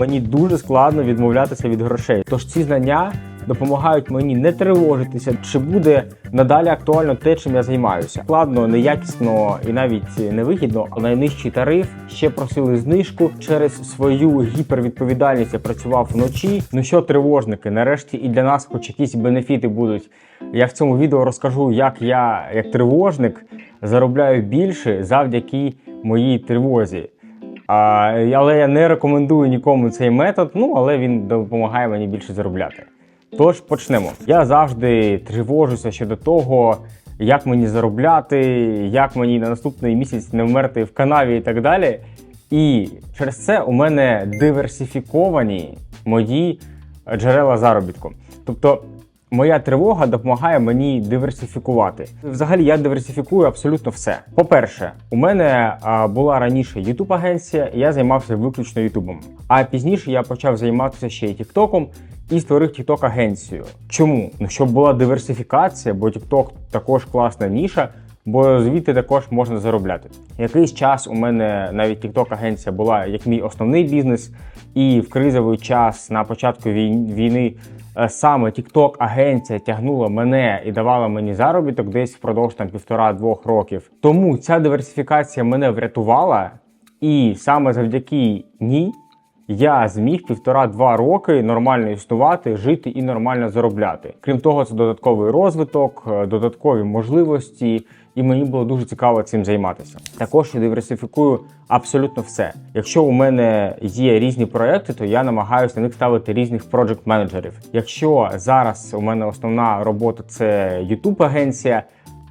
Мені дуже складно відмовлятися від грошей. Тож ці знання допомагають мені не тривожитися, чи буде надалі актуально те, чим я займаюся. Складно, неякісно і навіть невигідно, але найнижчий тариф ще просили знижку через свою гіпервідповідальність. Я працював вночі. Ну що, тривожники, нарешті і для нас, хоч якісь бенефіти будуть. Я в цьому відео розкажу, як я, як тривожник, заробляю більше завдяки моїй тривозі. А, але я не рекомендую нікому цей метод, ну але він допомагає мені більше заробляти. Тож почнемо. Я завжди тривожуся щодо того, як мені заробляти, як мені на наступний місяць не вмерти в канаві і так далі. І через це у мене диверсифіковані мої джерела заробітку. Тобто Моя тривога допомагає мені диверсифікувати. Взагалі, я диверсифікую абсолютно все. По-перше, у мене була раніше youtube агенція я займався виключно Ютубом. А пізніше я почав займатися ще й Тіктоком і створив TikTok агенцію. Чому? Ну щоб була диверсифікація, бо TikTok також класна ніша. Бо звідти також можна заробляти. Якийсь час у мене навіть TikTok агенція була як мій основний бізнес, і в кризовий час на початку війни саме TikTok агенція тягнула мене і давала мені заробіток десь впродовж там півтора-двох років. Тому ця диверсифікація мене врятувала, і саме завдяки ній я зміг півтора-два роки нормально існувати, жити і нормально заробляти. Крім того, це додатковий розвиток, е, додаткові можливості і мені було дуже цікаво цим займатися. Також я диверсифікую абсолютно все. Якщо у мене є різні проекти, то я намагаюся на них ставити різних проджект менеджерів. Якщо зараз у мене основна робота це youtube агенція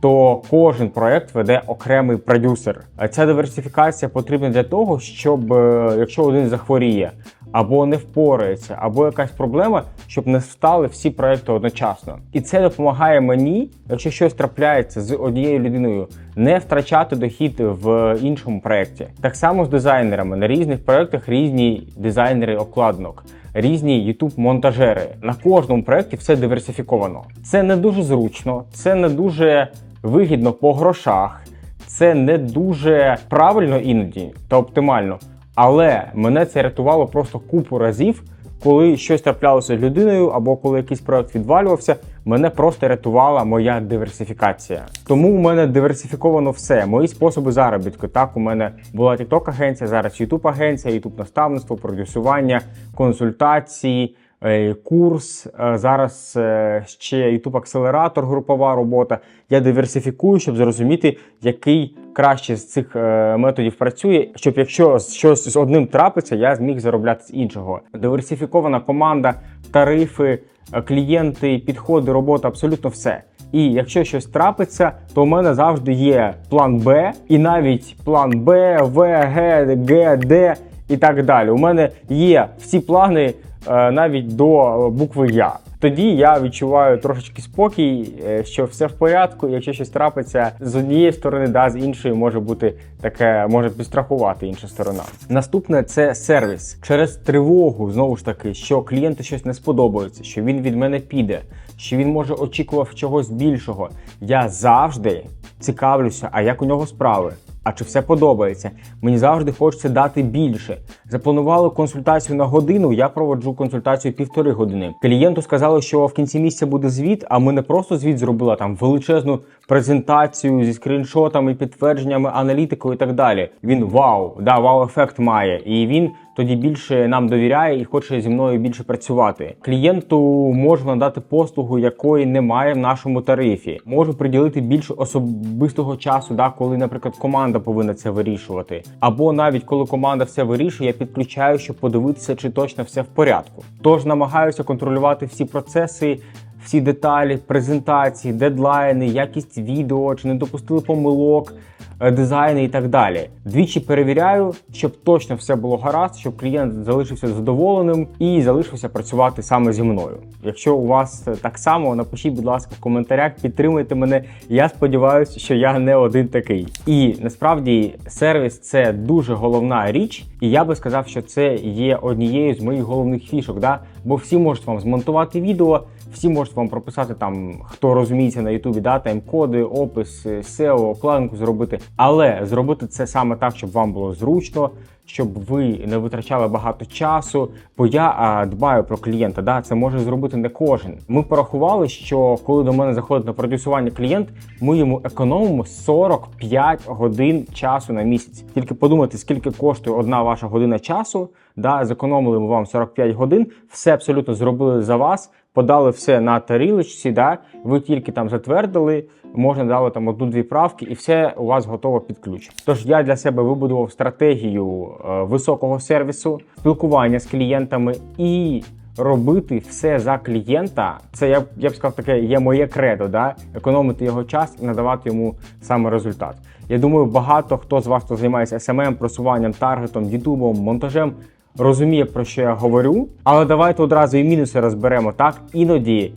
то кожен проект веде окремий продюсер. Ця диверсифікація потрібна для того, щоб е, якщо один захворіє або не впорається, або якась проблема, щоб не стали всі проекти одночасно. І це допомагає мені, якщо щось трапляється з однією людиною, не втрачати дохід в іншому проєкті. Так само з дизайнерами на різних проєктах різні дизайнери обкладинок. Різні youtube монтажери на кожному проєкті все диверсифіковано. Це не дуже зручно, це не дуже вигідно по грошах. Це не дуже правильно іноді та оптимально. Але мене це рятувало просто купу разів, коли щось траплялося з людиною, або коли якийсь проект відвалювався, мене просто рятувала моя диверсифікація. Тому у мене диверсифіковано все. Мої способи заробітку. Так, у мене була tiktok агенція зараз youtube агенція youtube наставництво, продюсування, консультації. Е, курс. Е, зараз е, ще youtube акселератор групова робота. Я диверсифікую, щоб зрозуміти, який краще з цих методів працює, щоб якщо щось з одним трапиться, я зміг заробляти з іншого. Диверсифікована команда, тарифи, клієнти, підходи, робота абсолютно все. І якщо щось трапиться, то у мене завжди є план Б, і навіть план Б, В, Г, Г, Д і так далі. У мене є всі плани. Е, навіть до букви Я. Тоді я відчуваю трошечки спокій, е, що все в порядку. Якщо щось трапиться з однієї сторони, да з іншої може бути таке, може підстрахувати інша сторона. Наступне це сервіс через тривогу, знову ж таки, що клієнту щось не сподобається, що він від мене піде, що він може очікував чогось більшого. Я завжди цікавлюся, а як у нього справи. А чи все подобається? Мені завжди хочеться дати більше. Запланували консультацію на годину. Я проводжу консультацію півтори години. Клієнту сказали, що в кінці місяця буде звіт. А ми не просто звіт зробили там величезну презентацію зі скріншотами, підтвердженнями, аналітикою і так далі. Він вау, да, вау-ефект має, і він тоді більше нам довіряє і хоче зі мною більше працювати. Клієнту можу надати послугу, якої немає в нашому тарифі. Можу приділити більше особистого часу, да, коли, наприклад, команда повинна це вирішувати. Або навіть коли команда все вирішує, я підключаю, щоб подивитися, чи точно все в порядку. Тож намагаюся контролювати всі процеси всі деталі, презентації, дедлайни, якість відео, чи не допустили помилок, е, дизайни і так далі. Двічі перевіряю, щоб точно все було гаразд, щоб клієнт залишився задоволеним і залишився працювати саме зі мною. Якщо у вас так само, напишіть, будь ласка, в коментарях, підтримуйте мене. Я сподіваюся, що я не один такий. І насправді сервіс це дуже головна річ, і я би сказав, що це є однією з моїх головних фішок. Да? Бо всі можуть вам змонтувати відео, всі можуть вам прописати там, хто розуміється на Ютубі, да, тайм-коди, опис, SEO, обкладинку зробити. Але зробити це саме так, щоб вам було зручно, щоб ви не витрачали багато часу, бо я дбаю про клієнта. Да? Це може зробити не кожен. Ми порахували, що коли до мене заходить на продюсування клієнт, ми йому економимо 45 годин часу на місяць. Тільки подумайте, скільки коштує одна ваша година часу. Да? Зекономили ми вам 45 годин, все абсолютно зробили за вас. Подали все на тарілочці, да? ви тільки там затвердили, можна дали там одну-дві правки, і все у вас готово під ключ. Тож я для себе вибудував стратегію е, високого сервісу, спілкування з клієнтами і робити все за клієнта. Це я б я б сказав, таке є моє кредо, да? економити його час і надавати йому саме результат. Я думаю, багато хто з вас, хто займається SMM, просуванням, таргетом, ютубом, монтажем розуміє, про що я говорю. Але давайте одразу і мінуси розберемо. Так, іноді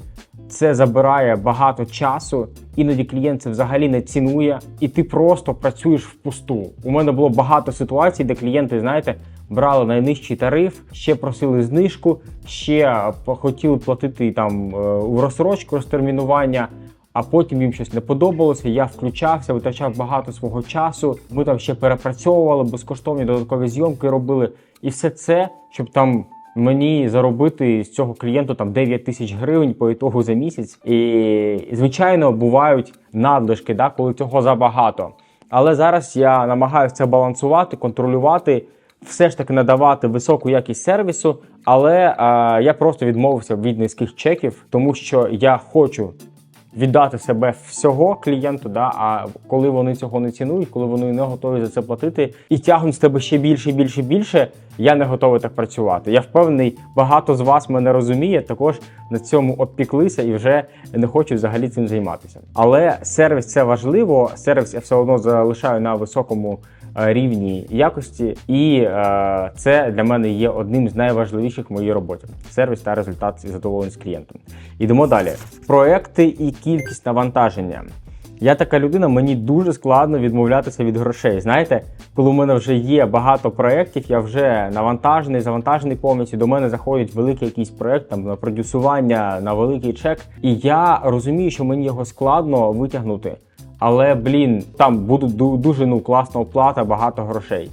це забирає багато часу, іноді клієнт це взагалі не цінує, і ти просто працюєш впусту. У мене було багато ситуацій, де клієнти, знаєте, брали найнижчий тариф, ще просили знижку, ще хотіли платити там е, у розсрочку розтермінування. А потім їм щось не подобалося. Я включався, витрачав багато свого часу. Ми там ще перепрацьовували, безкоштовні додаткові зйомки робили. І все це, щоб там мені заробити з цього клієнту там 9 тисяч гривень по ітогу за місяць. І, звичайно, бувають надлишки, да, коли цього забагато. Але зараз я намагаюся це балансувати, контролювати, все ж таки надавати високу якість сервісу. Але е, я просто відмовився від низьких чеків, тому що я хочу віддати себе всього клієнту. Да, а коли вони цього не цінують, коли вони не готові за це платити і тягнуть з тебе ще більше, більше, більше, я не готовий так працювати. Я впевнений, багато з вас мене розуміє, також на цьому обпіклися і вже не хочуть взагалі цим займатися. Але сервіс це важливо. Сервіс я все одно залишаю на високому. Е, Рівні якості, і е, це для мене є одним з найважливіших в моїй роботі сервіс та результат задоволеність клієнтом. Йдемо далі. Проекти і кількість навантаження. Я така людина, мені дуже складно відмовлятися від грошей. Знаєте, коли у мене вже є багато проєктів, я вже навантажений, завантажений повністю. До мене заходить великий якийсь проєкт там на продюсування на великий чек. І я розумію, що мені його складно витягнути. Але блін, там буде дуже ну класна оплата, багато грошей.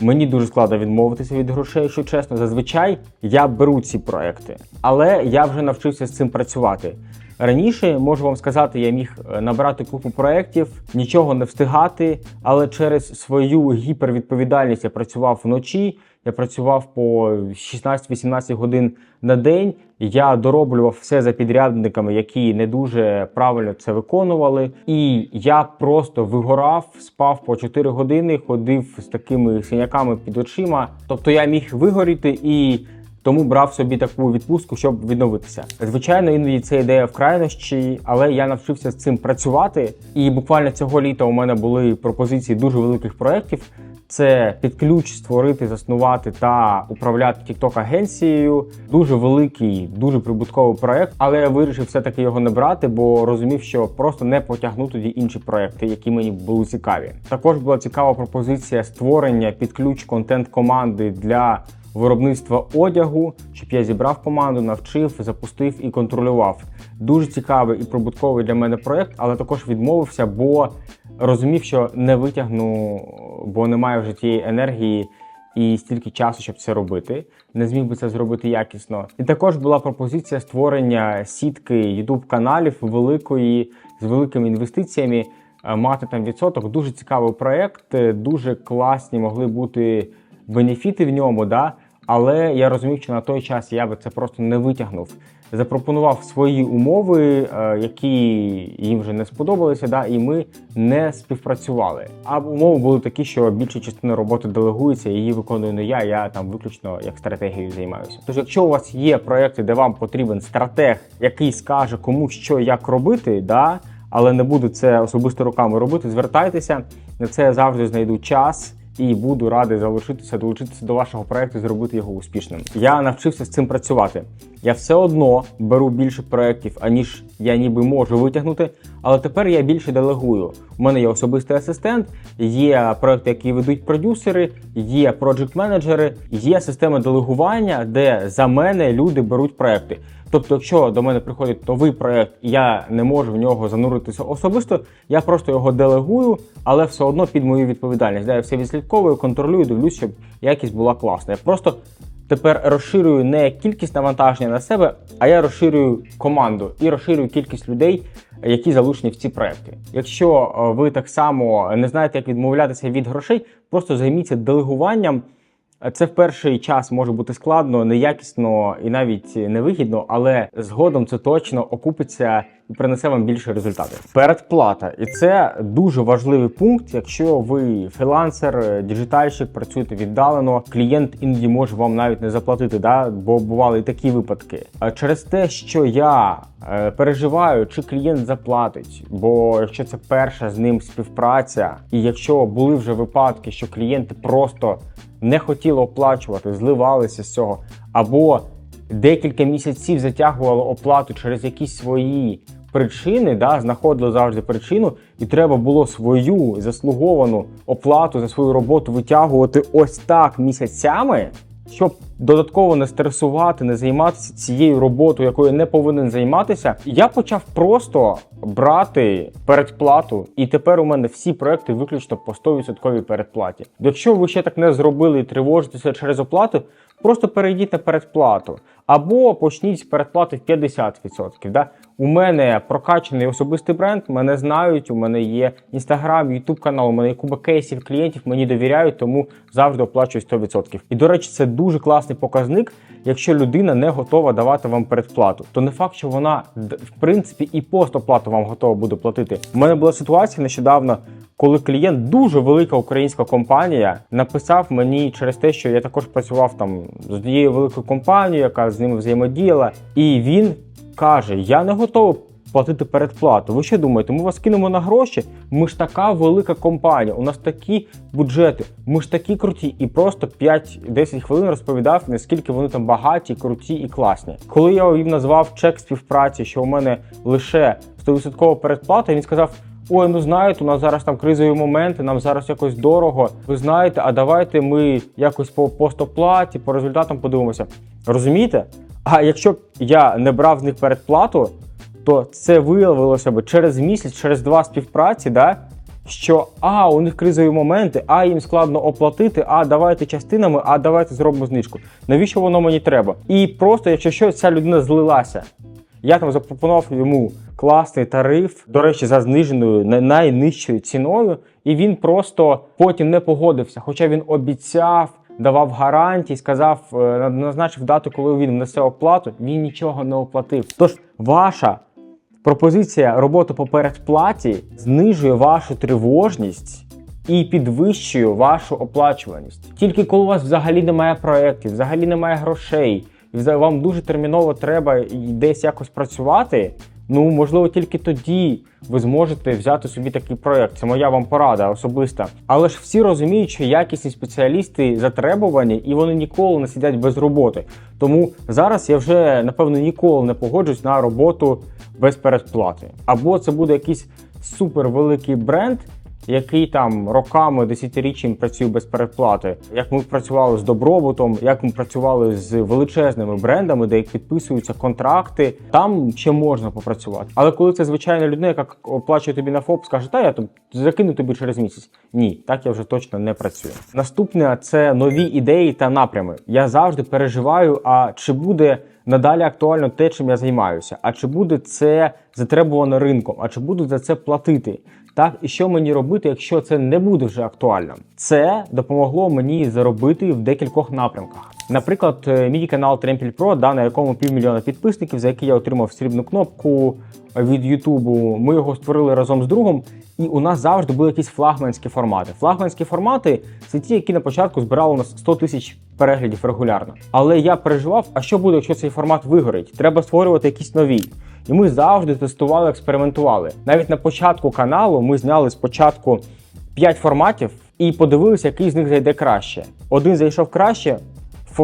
Мені дуже складно відмовитися від грошей, якщо чесно. Зазвичай я беру ці проекти, але я вже навчився з цим працювати. Раніше можу вам сказати, я міг е, набрати купу проєктів, нічого не встигати, але через свою гіпервідповідальність я працював вночі. Я працював по 16-18 годин на день. Я дороблював все за підрядниками, які не дуже правильно це виконували. І я просто вигорав, спав по 4 години, ходив з такими синяками під очима. Тобто я міг вигоріти і. Тому брав собі таку відпустку, щоб відновитися. Звичайно, іноді це ідея в крайнощі, але я навчився з цим працювати. І буквально цього літа у мене були пропозиції дуже великих проєктів. Це під ключ створити, заснувати та управляти TikTok агенцією. Дуже великий, дуже прибутковий проект, але я вирішив все-таки його не брати, бо розумів, що просто не потягну тоді інші проекти, які мені були цікаві. Також була цікава пропозиція створення під ключ контент команди для виробництва одягу, щоб я зібрав команду, навчив, запустив і контролював. Дуже цікавий і прибутковий для мене проект, але також відмовився, бо розумів, що не витягну, бо немає вже тієї енергії і стільки часу, щоб це робити. Не зміг би це зробити якісно. І також була пропозиція створення сітки youtube каналів великої з великими інвестиціями. е, Мати там відсоток. Дуже цікавий проект, е, дуже класні могли бути бенефіти в ньому, да? Але я розумів, що на той час я би це просто не витягнув. Запропонував свої умови, е, які їм вже не сподобалися, да? і ми не співпрацювали. А умови були такі, що більша частина роботи делегується, її виконую не я, я там виключно як стратегією займаюся. Тож, якщо у вас є проекти, де вам потрібен стратег, який скаже кому що як робити, да? але не буду це особисто руками робити, звертайтеся. На це завжди знайду час і буду радий залишитися, долучитися до вашого проекту і зробити його успішним. Я навчився з цим працювати. Я все одно беру більше проєктів, аніж я ніби можу витягнути, але тепер я більше делегую. У мене є особистий асистент, є проекти, які ведуть продюсери, є проджект менеджери, є система делегування, де за мене люди беруть проекти. Тобто, якщо до мене приходить новий проект, і я не можу в нього зануритися особисто, я просто його делегую, але все одно під мою відповідальність. Я все відслідковую, контролюю, дивлюсь, щоб якість була класна. Я просто тепер розширюю не кількість навантаження на себе, а я розширюю команду і розширюю кількість людей, які залучені в ці проекти. Якщо е, ви так само не знаєте, як відмовлятися від грошей, просто займіться делегуванням. Це в перший час може бути складно, неякісно і навіть невигідно, але згодом це точно окупиться принесе вам більше результатів. Передплата, і це дуже важливий пункт. Якщо ви фрілансер, діджитальщик, працюєте віддалено, клієнт іноді може вам навіть не заплатити, да? бо бували і такі випадки. А через те, що я е, переживаю, чи клієнт заплатить, бо якщо це перша з ним співпраця, і якщо були вже випадки, що клієнти просто не хотіли оплачувати, зливалися з цього, або декілька місяців затягували оплату через якісь свої причини, да, знаходили завжди причину, і треба було свою заслуговану оплату за свою роботу витягувати ось так місяцями. Щоб додатково не стресувати, не займатися цією роботою, якою не повинен займатися, я почав просто брати передплату, і тепер у мене всі проекти виключно по 100% передплаті. Якщо ви ще так не зробили і тривожитеся через оплату, просто перейдіть на передплату. Або почніть з передплати в 50%. Да? У мене прокачаний особистий бренд, мене знають, у мене є інстаграм, ютуб канал, у мене є куба кейсів клієнтів, мені довіряють, тому завжди оплачую 100%. І до речі, це дуже класний показник. Якщо людина не готова давати вам передплату, то не факт, що вона в принципі і постоплату вам готова буде платити. У мене була ситуація нещодавно. Коли клієнт, дуже велика українська компанія, написав мені через те, що я також працював там з однією великою компанією, яка з ними взаємодіяла, і він каже: Я не готовий платити передплату. Ви що думаєте? Ми вас кинемо на гроші? Ми ж така велика компанія, у нас такі бюджети, ми ж такі круті, і просто 5-10 хвилин розповідав, наскільки вони там багаті, круті і класні. Коли я їм назвав чек співпраці, що у мене лише 100% передплата, він сказав. Ой, ну знаєте, у нас зараз там кризові моменти, нам зараз якось дорого. Ви знаєте, а давайте ми якось по постоплаті, по результатам подивимося. Розумієте? А якщо б я не брав з них передплату, то це виявилося б через місяць, через два співпраці, да, що а, у них кризові моменти, а їм складно оплатити, а давайте частинами, а давайте зробимо знижку. Навіщо воно мені треба? І просто, якщо що, ця людина злилася. Я там запропонував йому класний тариф, до речі, за зниженою найнижчою ціною, і він просто потім не погодився. Хоча він обіцяв, давав гарантії, сказав, е, назначив дату, коли він внесе оплату. Він нічого не оплатив. Тож ваша пропозиція роботи по передплаті знижує вашу тривожність. І підвищує вашу оплачуваність. Тільки коли у вас взагалі немає проєктів, взагалі немає грошей, і вам дуже терміново треба десь якось працювати. Ну, можливо, тільки тоді ви зможете взяти собі такий проект. Це моя вам порада особиста. Але ж всі розуміють, що якісні спеціалісти затребувані і вони ніколи не сидять без роботи. Тому зараз я вже напевно ніколи не погоджусь на роботу без передплати. Або це буде якийсь супервеликий бренд який там роками, десятиріччям працює без передплати, як ми працювали з добробутом, як ми працювали з величезними брендами, де підписуються контракти, там ще можна попрацювати. Але коли це звичайна людина, яка оплачує тобі на ФОП, скаже, та я там закину тобі через місяць. Ні, так я вже точно не працюю. Наступне це нові ідеї та напрями. Я завжди переживаю, а чи буде. Надалі актуально те, чим я займаюся, а чи буде це затребувано ринком, а чи будуть за це платити? Так, і що мені робити, якщо це не буде вже актуально? Це допомогло мені заробити в декількох напрямках. Наприклад, е, мій канал Тремпіль Про, да, на якому півмільйона підписників, за який я отримав срібну кнопку від Ютубу. Ми його створили разом з другом, і у нас завжди були якісь флагманські формати. Флагманські формати це ті, які на початку збирали у нас 100 тисяч переглядів регулярно. Але я переживав, а що буде, якщо цей формат вигорить? Треба створювати якісь нові. І ми завжди тестували, експериментували. Навіть на початку каналу ми зняли спочатку 5 форматів і подивилися, який з них зайде краще. Один зайшов краще,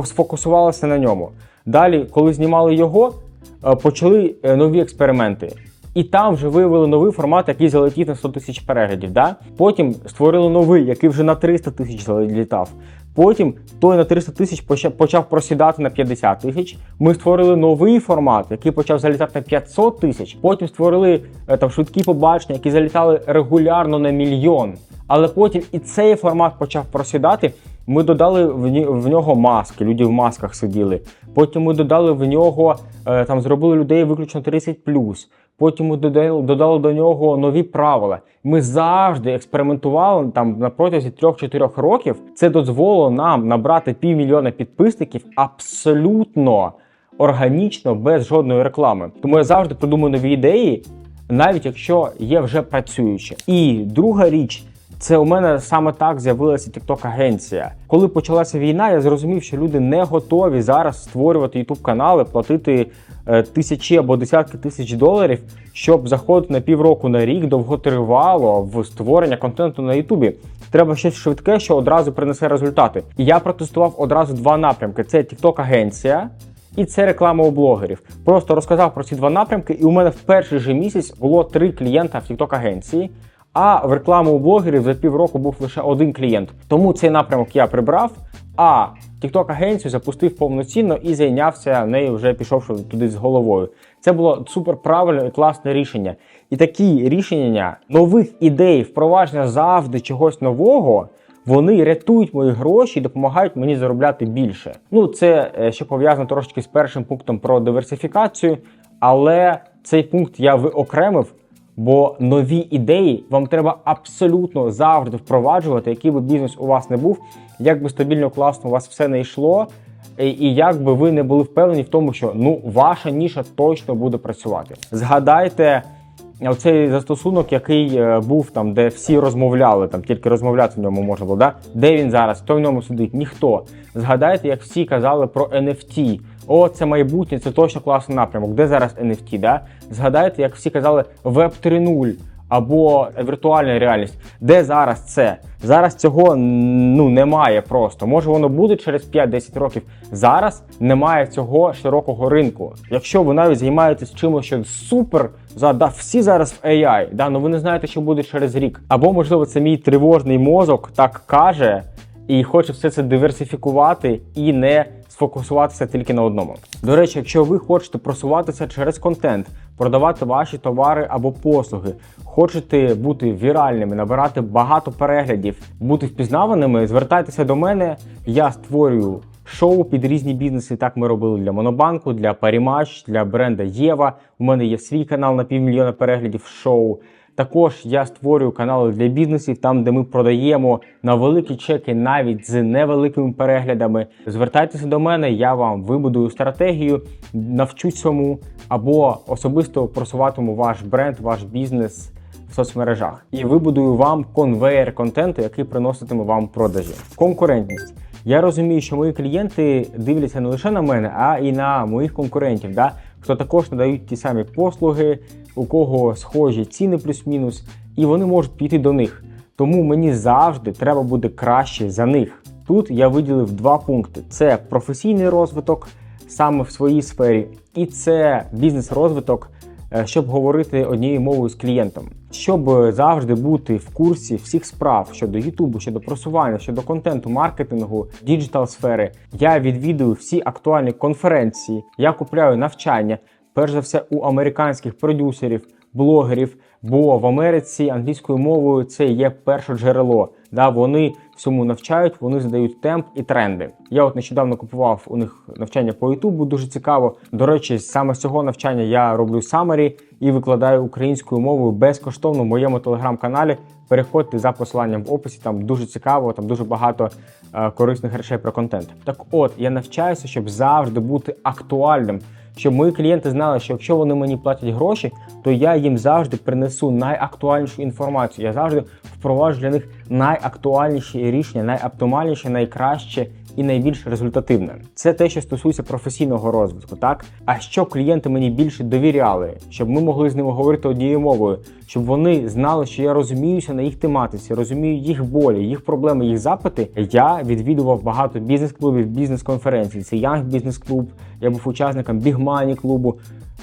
сфокусувалися на ньому. Далі, коли знімали його, е, почали е, нові експерименти. І там вже виявили новий формат, який залетів на 100 тисяч переглядів. Да? Потім створили новий, який вже на 300 тисяч залітав. Потім той на 300 тисяч почав, просідати на 50 тисяч. Ми створили новий формат, який почав залітати на 500 тисяч. Потім створили е, там швидкі побачення, які залітали регулярно на мільйон. Але потім і цей формат почав просідати. Ми додали в, нього маски, люди в масках сиділи. Потім ми додали в нього, е, там зробили людей виключно 30 Потім ми додали, додали до нього нові правила. Ми завжди експериментували там на протязі 3-4 років. Це дозволило нам набрати півмільйона підписників абсолютно органічно, без жодної реклами. Тому я завжди придумую нові ідеї, навіть якщо є вже працюючі. І друга річ. Це у мене саме так з'явилася TikTok агенція. Коли почалася війна, я зрозумів, що люди не готові зараз створювати youtube канали, платити е, тисячі або десятки тисяч доларів, щоб заходити на півроку на рік довготривало в створення контенту на Ютубі. Треба щось швидке, що одразу принесе результати. І я протестував одразу два напрямки: це TikTok агенція. І це реклама у блогерів. Просто розказав про ці два напрямки, і у мене в перший же місяць було три клієнта в TikTok агенції. А в рекламу у блогерів за півроку був лише один клієнт. Тому цей напрямок я прибрав. А TikTok агенцію запустив повноцінно і зайнявся нею, вже пішовши туди з головою. Це було супер правильне і класне рішення. І такі рішення нових ідей, впровадження завжди чогось нового. Вони рятують мої гроші і допомагають мені заробляти більше. Ну, це е, ще пов'язано трошки з першим пунктом про диверсифікацію, але цей пункт я виокремив, бо нові ідеї вам треба абсолютно завжди впроваджувати, який би бізнес у вас не був, як би стабільно класно у вас все не йшло. І як би ви не були впевнені в тому, що ну ваша ніша точно буде працювати. Згадайте оцей застосунок, який е, був там, де всі розмовляли, там тільки розмовляти в ньому можна було. Да? Де він зараз? Хто в ньому сидить? Ніхто. Згадайте, як всі казали про NFT. О, це майбутнє, це точно класний напрямок. Де зараз NFT? Да? Згадайте, як всі казали Web 3.0 або віртуальна реальність. Де зараз це? Зараз цього ну немає просто. Може воно буде через 5-10 років. Зараз немає цього широкого ринку. Якщо ви навіть займаєтесь чимось, що супер за всі зараз в AI, да, ну ви не знаєте, що буде через рік. Або можливо це мій тривожний мозок так каже і хоче все це диверсифікувати і не сфокусуватися тільки на одному. До речі, якщо ви хочете просуватися через контент, продавати ваші товари або послуги, хочете бути віральними, набирати багато переглядів, бути впізнаваними, звертайтеся до мене. Я створюю шоу під різні бізнеси. Так ми робили для Монобанку, для Парімач, для бренда Єва. У мене є свій канал на півмільйона переглядів шоу. Також я створюю канали для бізнесів, там де ми продаємо на великі чеки навіть з невеликими переглядами. Звертайтеся до мене, я вам вибудую стратегію, навчу цьому або особисто просуватиму ваш бренд, ваш бізнес в соцмережах і вибудую вам конвейер контенту, який приноситиме вам продажі. Конкурентність. Я розумію, що мої клієнти дивляться не лише на мене, а і на моїх конкурентів, да? Хто також надають ті самі послуги, у кого схожі ціни плюс-мінус, і вони можуть піти до них. Тому мені завжди треба буде краще за них. Тут я виділив два пункти: це професійний розвиток саме в своїй сфері, і це бізнес-розвиток, щоб говорити однією мовою з клієнтом, щоб завжди бути в курсі всіх справ щодо Ютубу, щодо просування, щодо контенту, маркетингу, діджитал сфери. Я відвідую всі актуальні конференції, я купляю навчання, перш за все у американських продюсерів, блогерів. Бо в Америці англійською мовою це є перше джерело. Да, вони всьому навчають, вони задають темп і тренди. Я от нещодавно купував у них навчання по Ютубу, дуже цікаво. До речі, саме з цього навчання я роблю самері і викладаю українською мовою безкоштовно в моєму телеграм-каналі. Переходьте за посиланням в описі, там дуже цікаво, там дуже багато е, корисних речей про контент. Так от, я навчаюся, щоб завжди бути актуальним. Щоб мої клієнти знали, що якщо вони мені платять гроші, то я їм завжди принесу найактуальнішу інформацію. Я завжди впроваджу для них найактуальніші рішення, найоптимальніше, найкраще і найбільш результативне. Це те, що стосується професійного розвитку, так? А щоб клієнти мені більше довіряли, щоб ми могли з ними говорити однією мовою, щоб вони знали, що я розуміюся на їх тематиці, розумію їх болі, їх проблеми, їх запити. Я відвідував багато бізнес-клубів, бізнес-конференцій. Це Young Business Club, я був учасником Big Money клубу.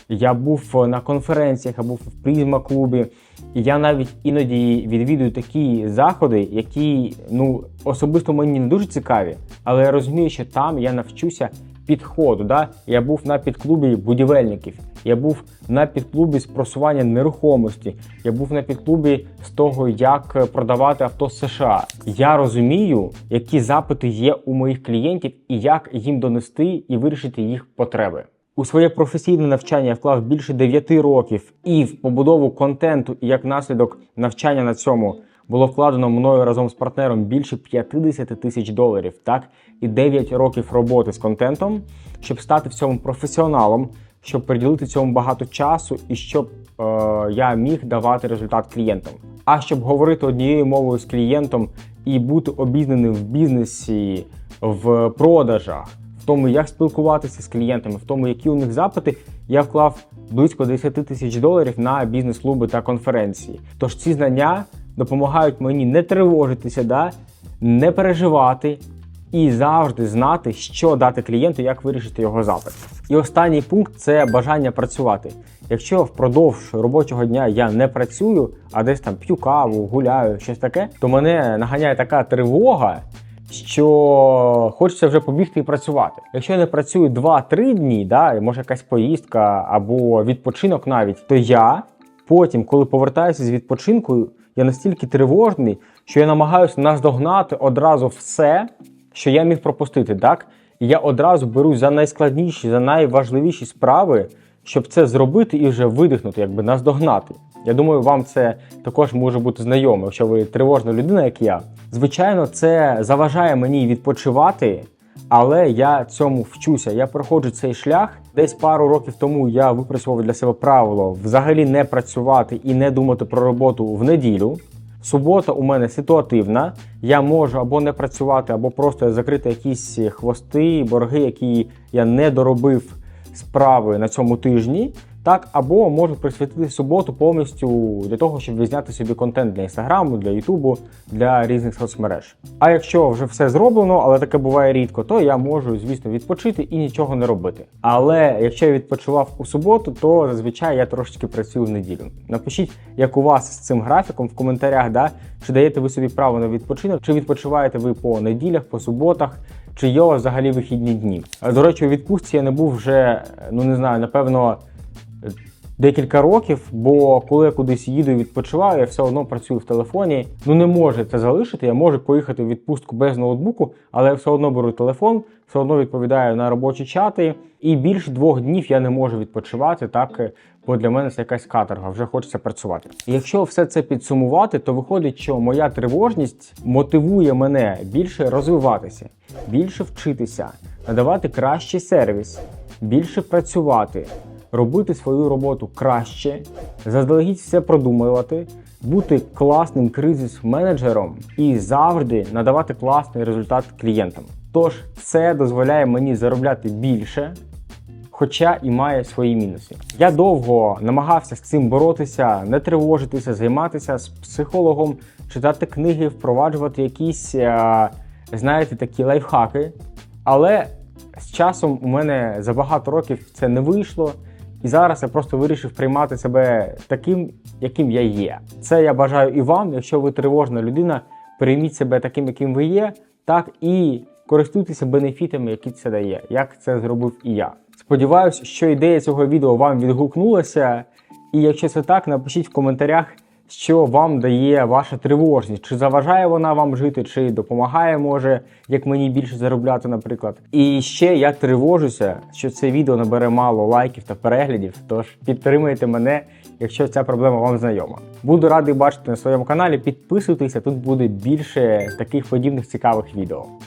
Я був на конференціях, я був в призма клубі. І я навіть іноді відвідую такі заходи, які ну особисто мені не дуже цікаві, але я розумію, що там я навчуся підходу. Да? Я був на підклубі будівельників, я був на підклубі з просування нерухомості, я був на підклубі з того, як продавати авто з США. Я розумію, які запити є у моїх клієнтів і як їм донести і вирішити їх потреби. У своє професійне навчання вклав більше 9 років і в побудову контенту, і як наслідок навчання на цьому було вкладено мною разом з партнером більше 50 тисяч доларів, так і 9 років роботи з контентом, щоб стати в цьому професіоналом, щоб приділити цьому багато часу і щоб е, я міг давати результат клієнтам. А щоб говорити однією мовою з клієнтом і бути обізнаним в бізнесі, в продажах тому, як спілкуватися з клієнтами, в тому, які у них запити, я вклав близько 10 тисяч доларів на бізнес-клуби та конференції. Тож ці знання допомагають мені не тривожитися, да? не переживати і завжди знати, що дати клієнту, як вирішити його запит. І останній пункт це бажання працювати. Якщо впродовж робочого дня я не працюю, а десь там п'ю каву, гуляю, щось таке, то мене наганяє така тривога що хочеться вже побігти і працювати. Якщо я не працюю 2-3 дні, да, може якась поїздка або відпочинок навіть, то я потім, коли повертаюся з відпочинку, я настільки тривожний, що я намагаюся наздогнати одразу все, що я міг пропустити. так? І я одразу берусь за найскладніші, за найважливіші справи, щоб це зробити і вже видихнути, якби наздогнати. Я думаю, вам це також може бути знайомо, якщо ви тривожна людина, як я. Звичайно, це заважає мені відпочивати, але я цьому вчуся. Я проходжу цей шлях. Десь пару років тому я випрацював для себе правило взагалі не працювати і не думати про роботу в неділю. Субота у мене ситуативна. Я можу або не працювати, або просто закрити якісь хвости, борги, які я не доробив справи на цьому тижні. Так, або можу присвятити суботу повністю для того, щоб відзняти собі контент для інстаграму, для ютубу, для різних соцмереж. А якщо вже все зроблено, але таке буває рідко, то я можу, звісно, відпочити і нічого не робити. Але якщо я відпочивав у суботу, то зазвичай я трошечки працюю в неділю. Напишіть, як у вас з цим графіком в коментарях, да? чи даєте ви собі право на відпочинок, чи відпочиваєте ви по неділях, по суботах. Чи є у вас взагалі вихідні дні? До речі, у відпустці я не був вже, ну не знаю, напевно, декілька років, бо коли я кудись їду і відпочиваю, я все одно працюю в телефоні. Ну не може це залишити. Я можу поїхати в відпустку без ноутбуку, але я все одно беру телефон, все одно відповідаю на робочі чати. І більше двох днів я не можу відпочивати, так бо для мене це якась каторга, вже хочеться працювати. Якщо все це підсумувати, то виходить, що моя тривожність мотивує мене більше розвиватися, більше вчитися, надавати кращий сервіс, більше працювати робити свою роботу краще, заздалегідь все продумувати, бути класним кризис-менеджером і завжди надавати класний результат клієнтам. Тож це дозволяє мені заробляти більше. Хоча і має свої мінуси. Я довго намагався з цим боротися, не тривожитися, займатися з психологом, читати книги, впроваджувати якісь, е, знаєте, такі лайфхаки. Але з часом у мене за багато років це не вийшло. І зараз я просто вирішив приймати себе таким, яким я є. Це я бажаю і вам, якщо ви тривожна людина, прийміть себе таким, яким ви є, так і користуйтеся бенефітами, які це дає, як це зробив і я. Сподіваюсь, що ідея цього відео вам відгукнулася. І якщо це так, напишіть в коментарях що вам дає ваша тривожність, чи заважає вона вам жити, чи допомагає, може, як мені більше заробляти, наприклад. І ще я тривожуся, що це відео набере мало лайків та переглядів. Тож підтримайте мене, якщо ця проблема вам знайома. Буду радий бачити на своєму каналі. Підписуйтеся, тут буде більше таких подібних цікавих відео.